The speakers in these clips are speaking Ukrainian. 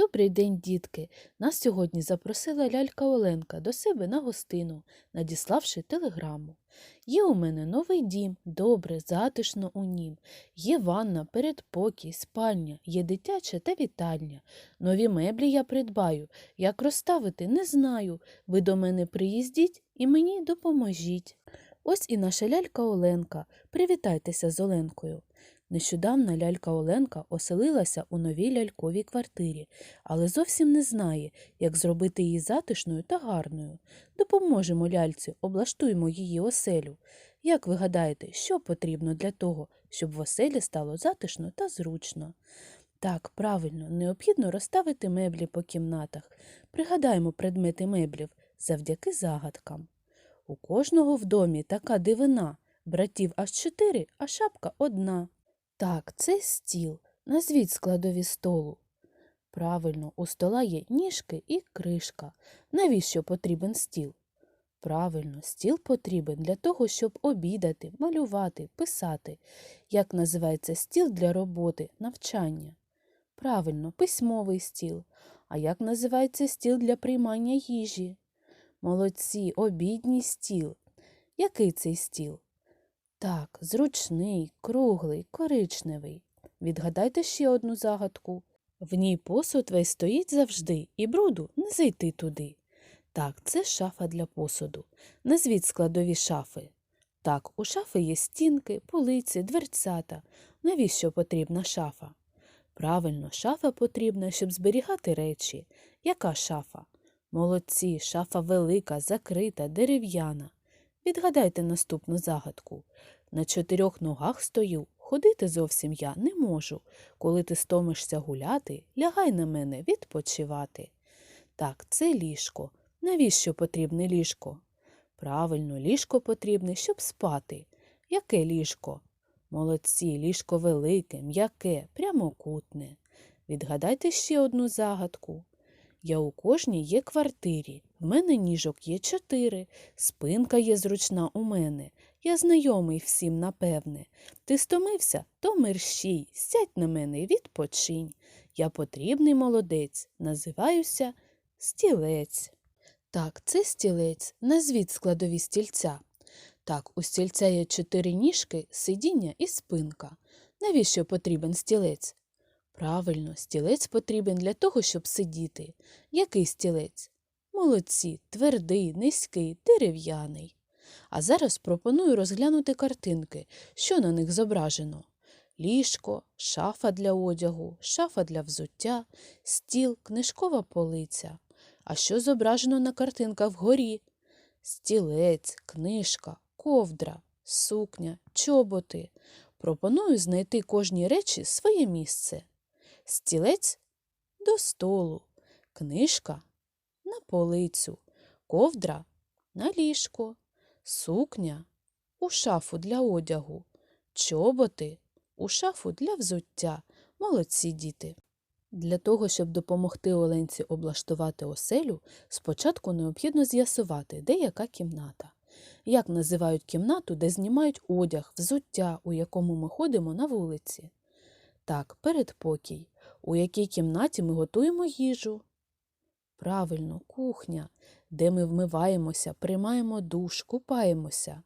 Добрий день, дітки! Нас сьогодні запросила лялька Оленка до себе на гостину, надіславши телеграму. Є у мене новий дім, добре, затишно у нім. Є ванна, передпокій, спальня, є дитяча та вітальня. Нові меблі я придбаю. Як розставити, не знаю. Ви до мене приїздіть і мені допоможіть. Ось і наша лялька Оленка. Привітайтеся з Оленкою. Нещодавно лялька Оленка оселилася у новій ляльковій квартирі, але зовсім не знає, як зробити її затишною та гарною. Допоможемо ляльці, облаштуємо її оселю. Як ви гадаєте, що потрібно для того, щоб в оселі стало затишно та зручно? Так, правильно, необхідно розставити меблі по кімнатах. Пригадаємо предмети меблів завдяки загадкам. У кожного в домі така дивина. Братів аж чотири, а шапка одна. Так, це стіл. Назвіть складові столу. Правильно, у стола є ніжки і кришка. Навіщо потрібен стіл? Правильно, стіл потрібен для того, щоб обідати, малювати, писати. Як називається стіл для роботи, навчання? Правильно, письмовий стіл. А як називається стіл для приймання їжі? Молодці, обідній стіл. Який цей стіл? Так, зручний, круглий, коричневий. Відгадайте ще одну загадку. В ній посуд весь стоїть завжди, і бруду не зайти туди. Так, це шафа для посуду. Назвіть складові шафи. Так, у шафи є стінки, полиці, дверцята. Навіщо потрібна шафа? Правильно, шафа потрібна, щоб зберігати речі. Яка шафа? Молодці, шафа велика, закрита, дерев'яна. Відгадайте наступну загадку. На чотирьох ногах стою, ходити зовсім я не можу. Коли ти стомишся гуляти, лягай на мене відпочивати. Так, це ліжко. Навіщо потрібне ліжко? Правильно, ліжко потрібне, щоб спати. Яке ліжко? Молодці, ліжко велике, м'яке, прямокутне. Відгадайте ще одну загадку. Я у кожній є квартирі, в мене ніжок є чотири, спинка є зручна у мене. Я знайомий всім, напевне. Ти стомився, то мерщій, сядь на мене і відпочинь. Я потрібний молодець, називаюся стілець. Так, це стілець, назвіть складові стільця. Так, у стільця є чотири ніжки, сидіння і спинка. Навіщо потрібен стілець? Правильно, стілець потрібен для того, щоб сидіти. Який стілець? Молодці, твердий, низький, дерев'яний. А зараз пропоную розглянути картинки, що на них зображено. Ліжко, шафа для одягу, шафа для взуття, стіл, книжкова полиця. А що зображено на картинках вгорі? Стілець, книжка, ковдра, сукня, чоботи. Пропоную знайти кожній речі своє місце. Стілець до столу, книжка на полицю, ковдра на ліжко, сукня у шафу для одягу, чоботи у шафу для взуття. Молодці діти. Для того, щоб допомогти Оленці облаштувати оселю, спочатку необхідно з'ясувати, де яка кімната. Як називають кімнату, де знімають одяг, взуття, у якому ми ходимо на вулиці. Так, передпокій. У якій кімнаті ми готуємо їжу? Правильно, кухня, де ми вмиваємося, приймаємо душ, купаємося.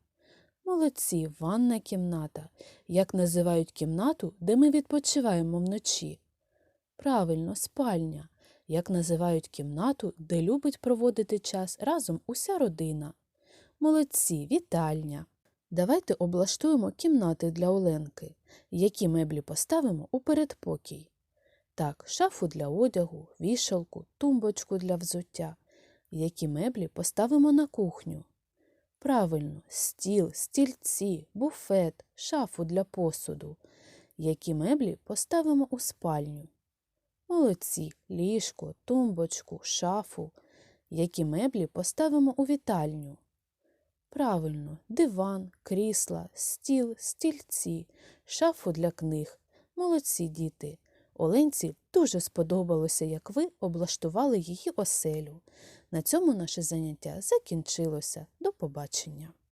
Молодці, ванна кімната. Як називають кімнату, де ми відпочиваємо вночі? Правильно, спальня. Як називають кімнату, де любить проводити час разом уся родина? Молодці, вітальня. Давайте облаштуємо кімнати для Оленки. Які меблі поставимо у передпокій? Так, шафу для одягу, вішалку, тумбочку для взуття. Які меблі поставимо на кухню? Правильно, стіл, стільці, буфет, шафу для посуду. Які меблі поставимо у спальню? Молодці, ліжко, тумбочку, шафу. Які меблі поставимо у вітальню? Правильно, диван, крісла, стіл, стільці, шафу для книг. Молодці діти. Оленці дуже сподобалося, як ви облаштували її оселю. На цьому наше заняття закінчилося. До побачення.